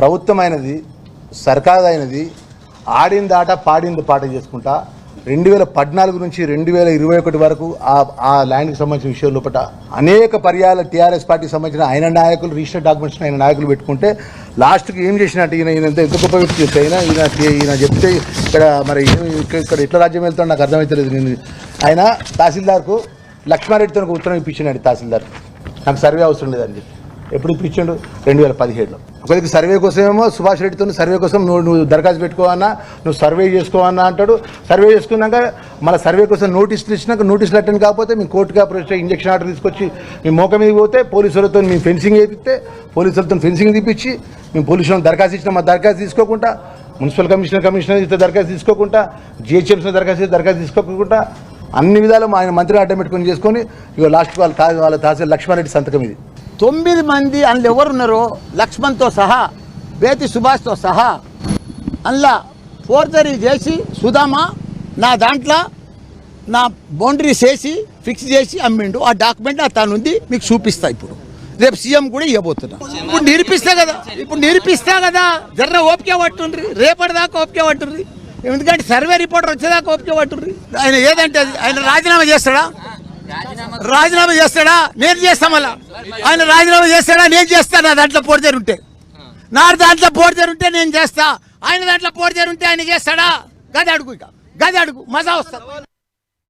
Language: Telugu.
ప్రభుత్వమైనది సర్కారైనది ఆడింది ఆట పాడింది పాట చేసుకుంటా రెండు వేల పద్నాలుగు నుంచి రెండు వేల ఇరవై ఒకటి వరకు ఆ ఆ ల్యాండ్కి సంబంధించిన విషయం లోపల అనేక పర్యాల టీఆర్ఎస్ పార్టీకి సంబంధించిన ఆయన నాయకులు రిజిస్టర్ డాక్యుమెంట్స్ ఆయన నాయకులు పెట్టుకుంటే లాస్ట్కి ఏం చేసినట్టు ఈయన ఈయన ఎంత గొప్ప వ్యక్తి చేస్తే అయినా ఈయన ఈయన చెప్తే ఇక్కడ మరి ఇక్కడ ఇక్కడ ఎట్లా రాజ్యం వెళ్తాడో నాకు అర్థమవుతలేదు నేను. ఆయన తహసీల్దార్కు లక్ష్మారెడ్డితో ఒక ఉత్తరం ఇప్పించినాడు తహసీల్దార్. నాకు సర్వే అవసరం లేదని చెప్పి. ఎప్పుడు ఇప్పించాడు? రెండు వేల పదిహేడులో. ఒకరికి సర్వే కోసమేమో సుభాష్ రెడ్డితో సర్వే కోసం నువ్వు నువ్వు దరఖాస్తు పెట్టుకోవన్నా నువ్వు సర్వే చేసుకోవన్నా అంటాడు. సర్వే చేసుకున్నాక మన సర్వే కోసం నోటీసులు ఇచ్చినాక నోటీసులు అటెండ్ కాకపోతే మీ కోర్టుకి అప్రోచ్ ఇంజక్షన్ ఆర్డర్ తీసుకొచ్చి మీ మోక మీద పోతే పోలీసులతో మీ ఫెన్సింగ్ వేపిస్తే పోలీసులతో ఫెన్సింగ్ తీపిచ్చి మేము పోలీసులను దరఖాస్తు ఇచ్చిన. మా దరఖాస్తు తీసుకోకుండా మున్సిపల్ కమిషనర్ కమిషనర్ ఇస్తే దరఖాస్తు తీసుకోకుండా జిహెచ్ఎంసీ దరఖాస్తు దరఖాస్తు తీసుకోకుండా అన్ని విధాలు ఆయన మంత్రి అడ్డం పెట్టుకొని చేసుకొని ఇక లాస్ట్ వాళ్ళ వాళ్ళ తహసీల్ లక్ష్మారెడ్డి సంతకం ఇది. తొమ్మిది మంది అందులో ఎవరున్నారు లక్ష్మణ్తో సహా బేతి సుభాష్తో సహా అందులో ఫోర్జరీ చేసి సుధామ నా దాంట్లో నా బౌండరీస్ వేసి ఫిక్స్ చేసి అమ్మిండు. ఆ డాక్యుమెంట్ తనుంది మీకు చూపిస్తా ఇప్పుడు. రేపు సీఎం కూడా ఇవ్వబోతున్నా. ఇప్పుడు నిరూపిస్తా కదా ఇప్పుడు నిరూపిస్తా కదా జర్ర ఓపిక పట్టుండ్రి రేపటి దాకా ఓపిక పట్టుండ్రి. ఎందుకంటే సర్వే రిపోర్టర్ వచ్చేదాకా ఓపిక పట్టుండ్రి. ఆయన ఏదంటే అది ఆయన రాజీనామా చేస్తాడా? రాజీనామా చేస్తాడా? నేను చేస్తా మళ్ళా. ఆయన రాజీనామా చేస్తాడా? నేను చేస్తా. నా దాంట్లో పోటీదారు నా దాంట్లో పోటీదారు ఉంటే నేను చేస్తా. ఆయన దాంట్లో పోటీదారు ఉంటే ఆయన చేస్తాడా? గది అడుగు ఇక. గది అడుగు. మజా వస్తుంది